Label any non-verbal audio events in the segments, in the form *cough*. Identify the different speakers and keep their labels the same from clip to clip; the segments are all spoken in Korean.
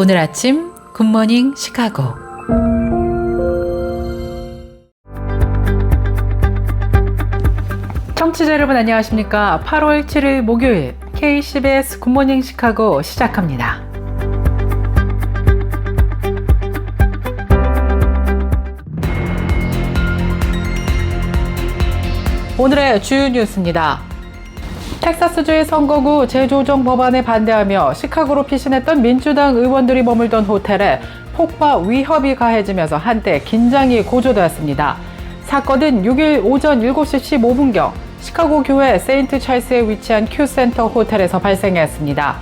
Speaker 1: 오늘 아침 굿모닝 시카고. 청취자 여러분 안녕하십니까? 8월 7일 목요일 KCBS 굿모닝 시카고 시작합니다. 오늘의 주요 뉴스입니다. 텍사스주의 선거구 재조정 법안에 반대하며 시카고로 피신했던 민주당 의원들이 머물던 호텔에 폭파 위협이 가해지면서 한때 긴장이 고조되었습니다. 사건은 6일 오전 7시 15분경 시카고 교회 세인트 찰스에 위치한 큐센터 호텔에서 발생했습니다.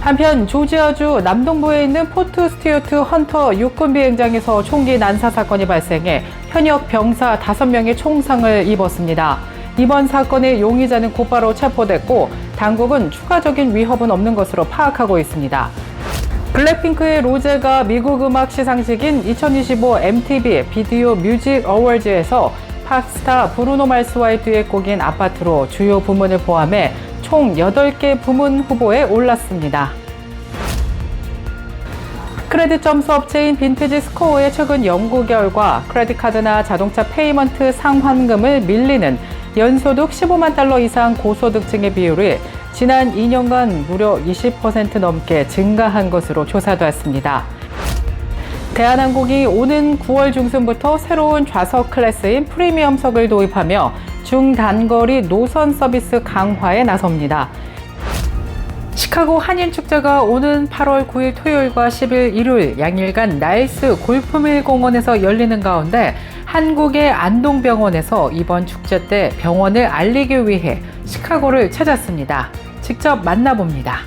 Speaker 1: 한편 조지아주 남동부에 있는 포트 스튜어트 헌터 육군 비행장에서 총기 난사 사건이 발생해 현역 병사 5명이 총상을 입었습니다. 이번 사건의 용의자는 곧바로 체포됐고 당국은 추가적인 위협은 없는 것으로 파악하고 있습니다. 블랙핑크의 로제가 미국 음악 시상식인 2025 MTV 비디오 뮤직 어워즈에서 팝스타 브루노 마스와의 듀엣곡인 아파트로 주요 부문을 포함해 총 8개 부문 후보에 올랐습니다. 크레딧 점수 업체인 빈티지 스코어의 최근 연구 결과 크레딧 카드나 자동차 페이먼트 상환금을 밀리는 연소득 15만 달러 이상 고소득층의 비율이 지난 2년간 무려 20% 넘게 증가한 것으로 조사되었습니다. 대한항공이 오는 9월 중순부터 새로운 좌석 클래스인 프리미엄석을 도입하며 중단거리 노선 서비스 강화에 나섭니다. 시카고 한인축제가 오는 8월 9일 토요일과 10일 일요일 양일간 나이스 골프밀 공원에서 열리는 가운데 한국의 안동병원에서 이번 축제 때 병원을 알리기 위해 시카고를 찾았습니다. 직접 만나봅니다.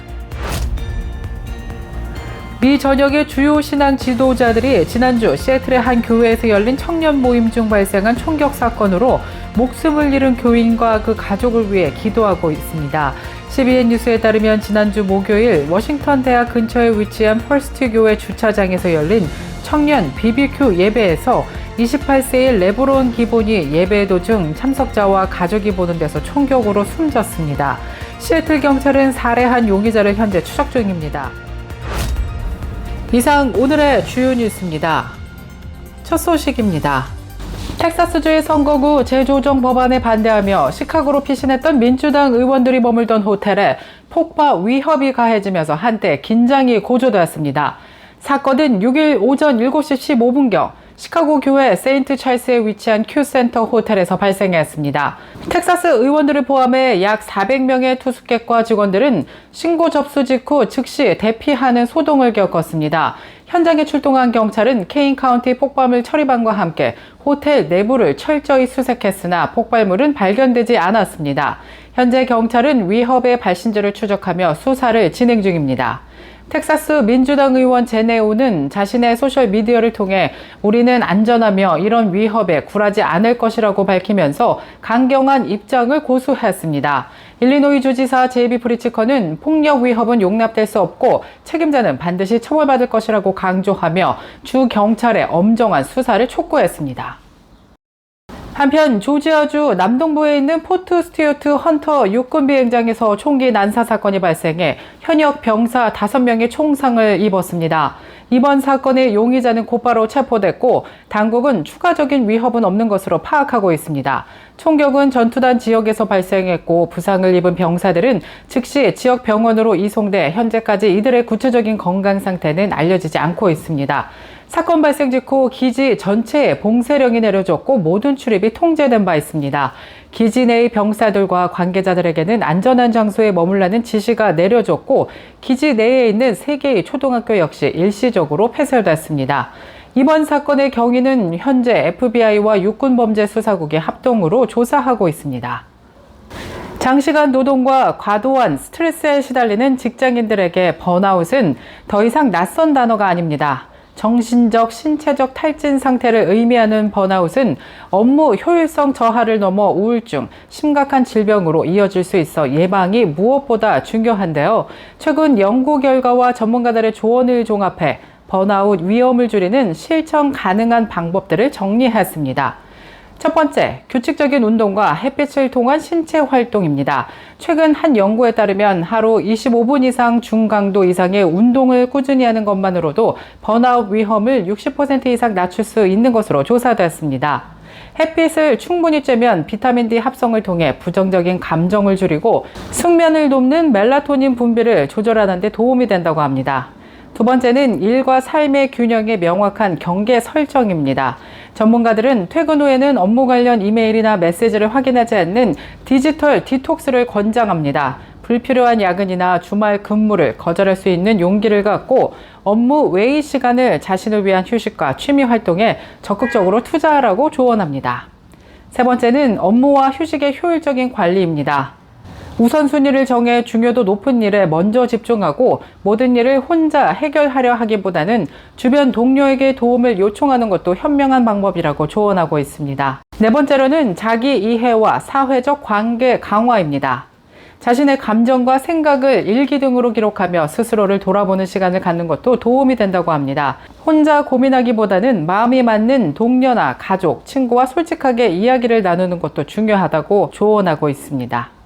Speaker 1: 미 전역의 주요 신앙 지도자들이 지난주 시애틀의 한 교회에서 열린 청년 모임 중 발생한 총격 사건으로 목숨을 잃은 교인과 그 가족을 위해 기도하고 있습니다. CBN 뉴스에 따르면 지난주 목요일 워싱턴 대학 근처에 위치한 펄스트 교회 주차장에서 열린 청년 BBQ 예배에서 28세의 레브론 기본이 예배 도중 참석자와 가족이 보는 데서 총격으로 숨졌습니다. 시애틀 경찰은 살해한 용의자를 현재 추적 중입니다. 이상 오늘의 주요 뉴스입니다. 첫 소식입니다. 텍사스주의 선거구 재조정 법안에 반대하며 시카고로 피신했던 민주당 의원들이 머물던 호텔에 폭파 위협이 가해지면서 한때 긴장이 고조되었습니다. 사건은 6일 오전 7시 15분경 시카고 교회 세인트 찰스에 위치한 큐센터 호텔에서 발생했습니다. 텍사스 의원들을 포함해 약 400명의 투숙객과 직원들은 신고 접수 직후 즉시 대피하는 소동을 겪었습니다. 현장에 출동한 경찰은 케인 카운티 폭발물 처리반과 함께 호텔 내부를 철저히 수색했으나 폭발물은 발견되지 않았습니다. 현재 경찰은 위협의 발신지를 추적하며 수사를 진행 중입니다. 텍사스 민주당 의원 제네오는 자신의 소셜 미디어를 통해 우리는 안전하며 이런 위협에 굴하지 않을 것이라고 밝히면서 강경한 입장을 고수했습니다. 일리노이 주지사 제이비 프리츠커는 폭력 위협은 용납될 수 없고 책임자는 반드시 처벌받을 것이라고 강조하며 주 경찰의 엄정한 수사를 촉구했습니다. 한편 조지아주 남동부에 있는 포트 스튜어트 헌터 육군 비행장에서 총기 난사 사건이 발생해 현역 병사 5명이 총상을 입었습니다. 이번 사건의 용의자는 곧바로 체포됐고 당국은 추가적인 위협은 없는 것으로 파악하고 있습니다. 총격은 전투단 지역에서 발생했고 부상을 입은 병사들은 즉시 지역 병원으로 이송돼 현재까지 이들의 구체적인 건강 상태는 알려지지 않고 있습니다. 사건 발생 직후 기지 전체에 봉쇄령이 내려졌고 모든 출입이 통제된 바 있습니다. 기지 내의 병사들과 관계자들에게는 안전한 장소에 머물라는 지시가 내려졌고 기지 내에 있는 세 개의 초등학교 역시 일시적으로 폐쇄됐습니다. 이번 사건의 경위는 현재 FBI와 육군범죄수사국이 합동으로 조사하고 있습니다. 장시간 노동과 과도한 스트레스에 시달리는 직장인들에게 번아웃은 더 이상 낯선 단어가 아닙니다. 정신적, 신체적 탈진 상태를 의미하는 번아웃은 업무 효율성 저하를 넘어 우울증, 심각한 질병으로 이어질 수 있어 예방이 무엇보다 중요한데요. 최근 연구 결과와 전문가들의 조언을 종합해 번아웃 위험을 줄이는 실천 가능한 방법들을 정리했습니다. 첫 번째, 규칙적인 운동과 햇빛을 통한 신체 활동입니다. 최근 한 연구에 따르면 하루 25분 이상 중강도 이상의 운동을 꾸준히 하는 것만으로도 번아웃 위험을 60% 이상 낮출 수 있는 것으로 조사됐습니다. 햇빛을 충분히 쬐면 비타민 D 합성을 통해 부정적인 감정을 줄이고 숙면을 돕는 멜라토닌 분비를 조절하는 데 도움이 된다고 합니다. 두 번째는 일과 삶의 균형의 명확한 경계 설정입니다. 전문가들은 퇴근 후에는 업무 관련 이메일이나 메시지를 확인하지 않는 디지털 디톡스를 권장합니다. 불필요한 야근이나 주말 근무를 거절할 수 있는 용기를 갖고 업무 외의 시간을 자신을 위한 휴식과 취미 활동에 적극적으로 투자하라고 조언합니다. 세 번째는 업무와 휴식의 효율적인 관리입니다. 우선순위를 정해 중요도 높은 일에 먼저 집중하고 모든 일을 혼자 해결하려 하기보다는 주변 동료에게 도움을 요청하는 것도 현명한 방법이라고 조언하고 있습니다. 네 번째로는 자기 이해와 사회적 관계 강화입니다. 자신의 감정과 생각을 일기 등으로 기록하며 스스로를 돌아보는 시간을 갖는 것도 도움이 된다고 합니다. 혼자 고민하기보다는 마음이 맞는 동료나 가족, 친구와 솔직하게 이야기를 나누는 것도 중요하다고 조언하고 있습니다.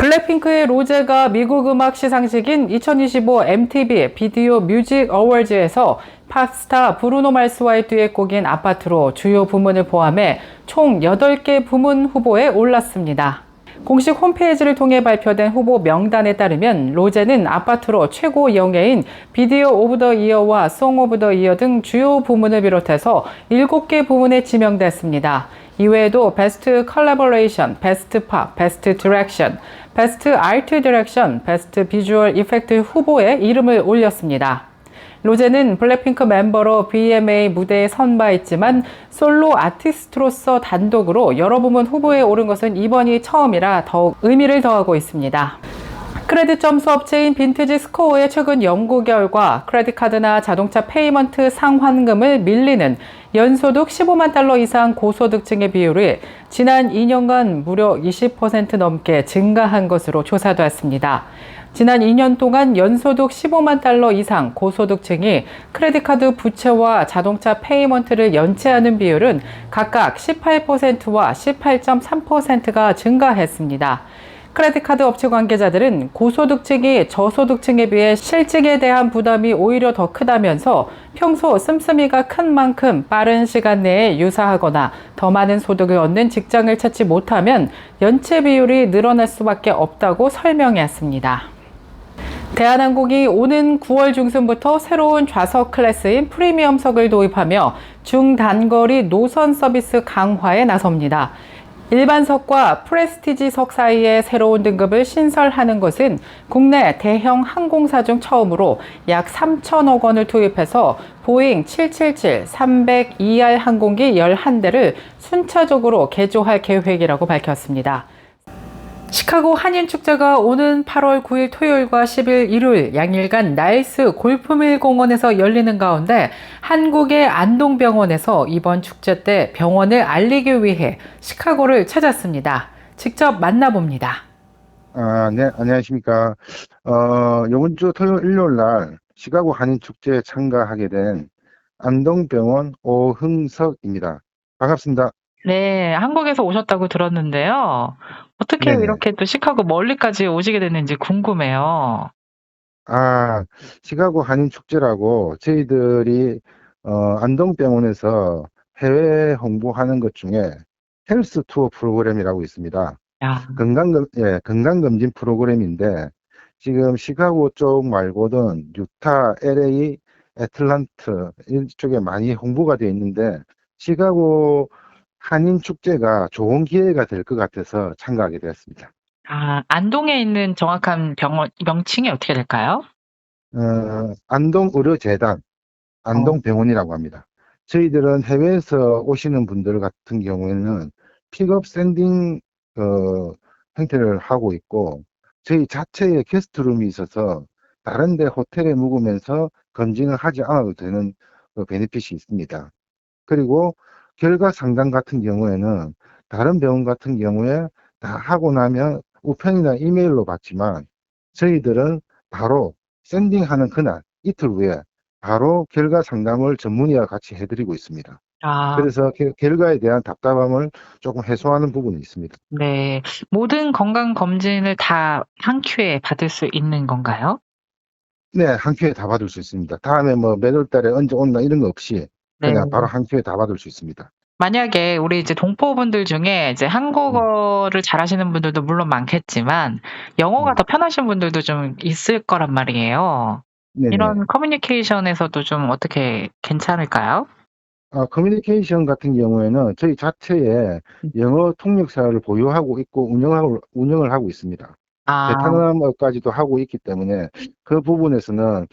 Speaker 1: 블랙핑크의 로제가 미국 음악 시상식인 2025 MTV 비디오 뮤직 어워즈에서 팝스타 브루노 말스와의 듀엣곡인 아파트로 주요 부문을 포함해 총 8개 부문 후보에 올랐습니다. 공식 홈페이지를 통해 발표된 후보 명단에 따르면 로제는 아파트로 최고 영예인 비디오 오브 더 이어와 송 오브 더 이어 등 주요 부문을 비롯해서 7개 부문에 지명됐습니다. 이외에도 베스트 컬래버레이션, 베스트 팝, 베스트 디렉션, 베스트 아트 디렉션, 베스트 비주얼 이펙트 후보에 이름을 올렸습니다. 로제는 블랙핑크 멤버로 BMA 무대에 선바했지만 솔로 아티스트로서 단독으로 여러 부문 후보에 오른 것은 이번이 처음이라 더욱 의미를 더하고 있습니다. 크레딧 점수 업체인 빈티지 스코어의 최근 연구 결과 크레딧 카드나 자동차 페이먼트 상환금을 밀리는 연소득 15만 달러 이상 고소득층의 비율이 지난 2년간 무려 20% 넘게 증가한 것으로 조사되었습니다. 지난 2년 동안 연소득 15만 달러 이상 고소득층이 크레딧카드 부채와 자동차 페이먼트를 연체하는 비율은 각각 18%와 18.3%가 증가했습니다. 크레딧카드 업체 관계자들은 고소득층이 저소득층에 비해 실직에 대한 부담이 오히려 더 크다면서 평소 씀씀이가 큰 만큼 빠른 시간 내에 유사하거나 더 많은 소득을 얻는 직장을 찾지 못하면 연체 비율이 늘어날 수밖에 없다고 설명했습니다. 대한항공이 오는 9월 중순부터 새로운 좌석 클래스인 프리미엄석을 도입하며 중단거리 노선 서비스 강화에 나섭니다. 일반석과 프레스티지석 사이에 새로운 등급을 신설하는 것은 국내 대형 항공사 중 처음으로 약 3천억 원을 투입해서 보잉 777, 302R 항공기 11대를 순차적으로 개조할 계획이라고 밝혔습니다. 시카고 한인축제가 오는 8월 9일 토요일과 10일 일요일 양일간 나이스 골프밀 공원에서 열리는 가운데 한국의 안동병원에서 이번 축제 때 병원을 알리기 위해 시카고를 찾았습니다. 직접 만나봅니다.
Speaker 2: 아, 네, 안녕하십니까. 어, 이번 주 토요일, 일요일 날 시카고 한인축제에 참가하게 된 안동병원 오흥석입니다. 반갑습니다.
Speaker 3: 네, 한국에서 오셨다고 들었는데요. 어떻게
Speaker 2: 네네.
Speaker 3: 이렇게 또 시카고 멀리까지 오시게 됐는지 궁금해요.
Speaker 2: 아, 시카고 한인 축제라고 저희들이 어, 안동병원에서 해외 홍보하는 것 중에 헬스 투어 프로그램이라고 있습니다.
Speaker 3: 야,
Speaker 2: 건강검, 예, 건강검진 프로그램인데 지금 시카고 쪽 말고는 유타, LA, 애틀란트 이쪽에 많이 홍보가 되어 있는데 시카고 한인 축제가 좋은 기회가 될 것 같아서 참가하게 되었습니다.
Speaker 3: 아, 안동에 있는 정확한 병원, 명칭이 어떻게 될까요?
Speaker 2: 어, 안동 의료 재단, 안동 병원이라고 합니다. 저희들은 해외에서 오시는 분들 같은 경우에는 픽업 샌딩 어, 형태를 하고 있고 저희 자체에 게스트룸이 있어서 다른 데 호텔에 묵으면서 검진을 하지 않아도 되는 그 베네핏이 있습니다. 그리고 결과 상담 같은 경우에는 다른 병원 같은 경우에 다 하고 나면 우편이나 이메일로 받지만 저희들은 바로 샌딩하는 그날 이틀 후에 바로 결과 상담을 전문의와 같이 해드리고 있습니다.
Speaker 3: 아,
Speaker 2: 그래서 게- 결과에 대한 답답함을 조금 해소하는 부분이 있습니다.
Speaker 3: 네. 모든 건강 검진을 다 한 큐에 받을 수 있는 건가요?
Speaker 2: 네, 한 큐에 다 받을 수 있습니다. 다음에 뭐 몇 월 달에 언제 온다 이런 거 없이
Speaker 3: 네.
Speaker 2: 그냥 바로 한 큐에 다 받을 수 있습니다.
Speaker 3: 만약에 우리 이제 동포분들 중에 이제 한국어를 잘하시는 분들도 물론 많겠지만 영어가
Speaker 2: 음.
Speaker 3: 더 편하신 분들도 좀 있을 거란 말이에요.
Speaker 2: 네,
Speaker 3: 이런 커뮤니케이션에서도 좀 어떻게 괜찮을까요?
Speaker 2: 아, 커뮤니케이션 같은 경우에는 저희 자체에
Speaker 3: 음.
Speaker 2: 영어 통역사를 보유하고 있고 운영하고 운영을 하고 있습니다.
Speaker 3: 아,
Speaker 2: 베트남어까지도 하고 있기 때문에 그 부분에서는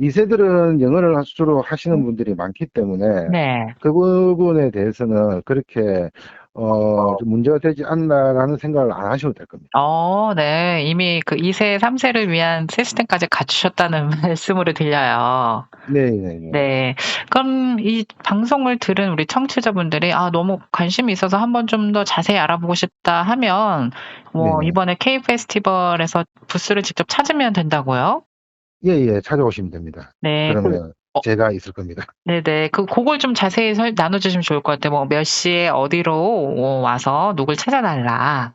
Speaker 2: 2세들은 영어를 주로 하시는 분들이 많기 때문에
Speaker 3: 네.
Speaker 2: 그 부분에 대해서는 그렇게 어, 좀 문제가 되지 않나라는 생각을 안 하셔도 될 겁니다.
Speaker 3: 어, 네. 이미 그 2세, 3세를 위한 시스템까지 갖추셨다는 *laughs* 말씀으로 들려요.
Speaker 2: 네, 네, 네.
Speaker 3: 네. 그럼 이 방송을 들은 우리 청취자분들이 아, 너무 관심이 있어서 한번 좀 더 자세히 알아보고 싶다 하면 뭐
Speaker 2: 네네.
Speaker 3: 이번에 K 페스티벌에서 부스를 직접 찾으면 된다고요?
Speaker 2: 예, 예, 찾아오시면 됩니다.
Speaker 3: 네. 그,
Speaker 2: 그러면
Speaker 3: 어.
Speaker 2: 제가 있을 겁니다. *laughs*
Speaker 3: 네네. 그, 그걸 좀 자세히 설, 나눠주시면 좋을 것 같아요. 뭐, 몇 시에 어디로 어, 와서 누굴 찾아달라.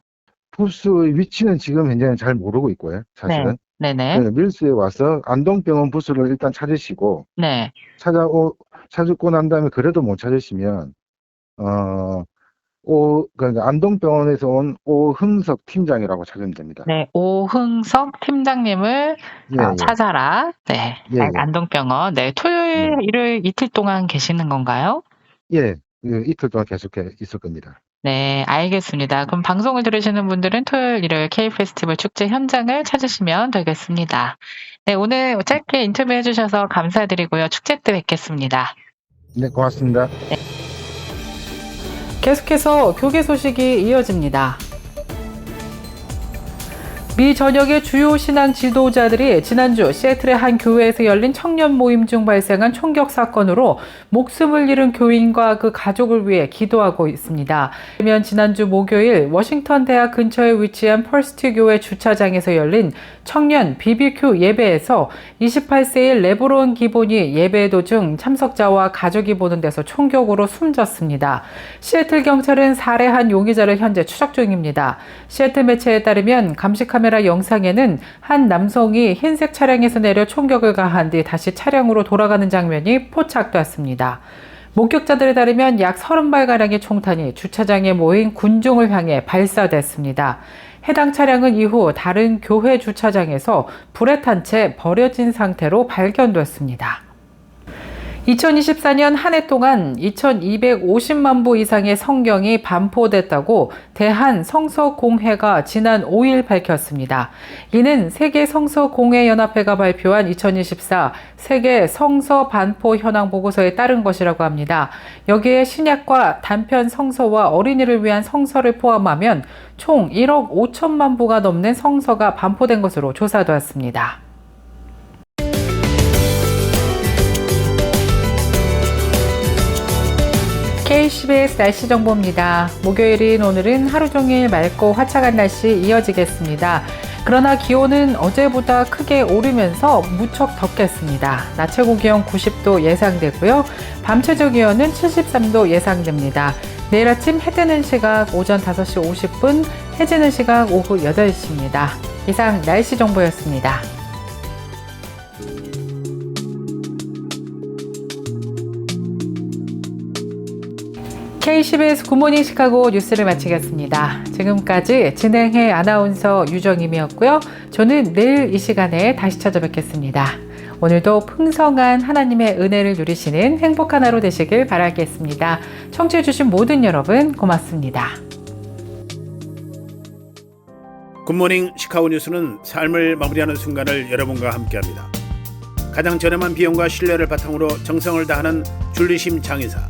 Speaker 2: 부스의 위치는 지금 현재는 잘 모르고 있고요. 사실은.
Speaker 3: 네네.
Speaker 2: 네, 밀스에 와서 안동병원 부스를 일단 찾으시고
Speaker 3: 네.
Speaker 2: 찾아오 찾고 난 다음에 그래도 못 찾으시면 어 오, 그러니까 안동병원에서 온 오흥석 팀장이라고 찾으면 됩니다.
Speaker 3: 네. 오흥석 팀장님을
Speaker 2: 예,
Speaker 3: 아,
Speaker 2: 예.
Speaker 3: 찾아라. 네.
Speaker 2: 예,
Speaker 3: 아,
Speaker 2: 예.
Speaker 3: 안동병원. 네. 토요일,
Speaker 2: 네.
Speaker 3: 일요일 이틀 동안 계시는 건가요?
Speaker 2: 예, 그 이틀 동안 계속 있을 겁니다.
Speaker 3: 네, 알겠습니다. 그럼 방송을 들으시는 분들은 토요일, 일요일 K 페스티벌 축제 현장을 찾으시면 되겠습니다. 네, 오늘 짧게 인터뷰 해 주셔서 감사드리고요. 축제 때 뵙겠습니다.
Speaker 2: 네, 고맙습니다.
Speaker 1: 계속해서 교계 소식이 이어집니다. 미 전역의 주요 신앙 지도자들이 지난주 시애틀의 한 교회에서 열린 청년 모임 중 발생한 총격 사건으로 목숨을 잃은 교인과 그 가족을 위해 기도하고 있습니다. 그러면 지난주 목요일 워싱턴 대학 근처에 위치한 펄스트 교회 주차장에서 열린 청년 BBQ 예배에서 28세의 레브론 기본이 예배 도중 참석자와 가족이 보는 데서 총격으로 숨졌습니다. 시애틀 경찰은 살해한 용의자를 현재 추적 중입니다. 시애틀 매체에 따르면 감시 카메라 영상에는 한 남성이 흰색 차량에서 내려 총격을 가한 뒤 다시 차량으로 돌아가는 장면이 포착됐습니다. 목격자들에 따르면 약 30발가량의 총탄이 주차장에 모인 군중을 향해 발사됐습니다. 해당 차량은 이후 다른 교회 주차장에서 불에 탄 채 버려진 상태로 발견됐습니다. 2024년 한 해 동안 2250만 부 이상의 성경이 반포됐다고 대한 성서공회가 지난 5일 밝혔습니다. 이는 세계 성서공회 연합회가 발표한 2024 세계 성서 반포 현황 보고서에 따른 것이라고 합니다. 여기에 신약과 단편 성서와 어린이를 위한 성서를 포함하면 총 1억 5천만 부가 넘는 성서가 반포된 것으로 조사되었습니다. K-12S 날씨 정보입니다. 목요일인 오늘은 하루 종일 맑고 화창한 날씨 이어지겠습니다. 그러나 기온은 어제보다 크게 오르면서 무척 덥겠습니다. 낮 최고 기온 90도 예상되고요. 밤 최저 기온은 73도 예상됩니다. 내일 아침 해 뜨는 시각 오전 5시 50분, 해 지는 시각 오후 8시입니다. 이상 날씨 정보였습니다. K-12S 굿모닝 시카고 뉴스를 마치겠습니다. 지금까지 진행해 아나운서 유정임이었고요. 저는 내일 이 시간에 다시 찾아뵙겠습니다. 오늘도 풍성한 하나님의 은혜를 누리시는 행복한 하루 되시길 바라겠습니다. 청취해주신 모든 여러분 고맙습니다.
Speaker 4: 굿모닝 시카고 뉴스는 삶을 마무리하는 순간을 여러분과 함께합니다. 가장 저렴한 비용과 신뢰를 바탕으로 정성을 다하는 줄리심 장의사.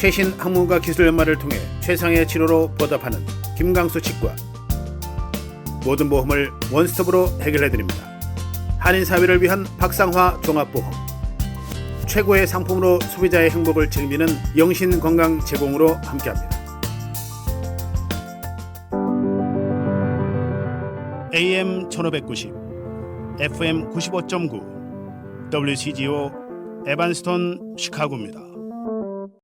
Speaker 4: 최신 학문과 기술 연마를 통해 최상의 치료로 보답하는 김강수 치과. 모든 보험을 원스톱으로 해결해드립니다. 한인 사회를 위한 박상화 종합보험. 최고의 상품으로 소비자의 행복을 책임지는 영신 건강 제공으로 함께합니다. AM 1590, FM 95.9, WCGO 에반스톤 시카고입니다.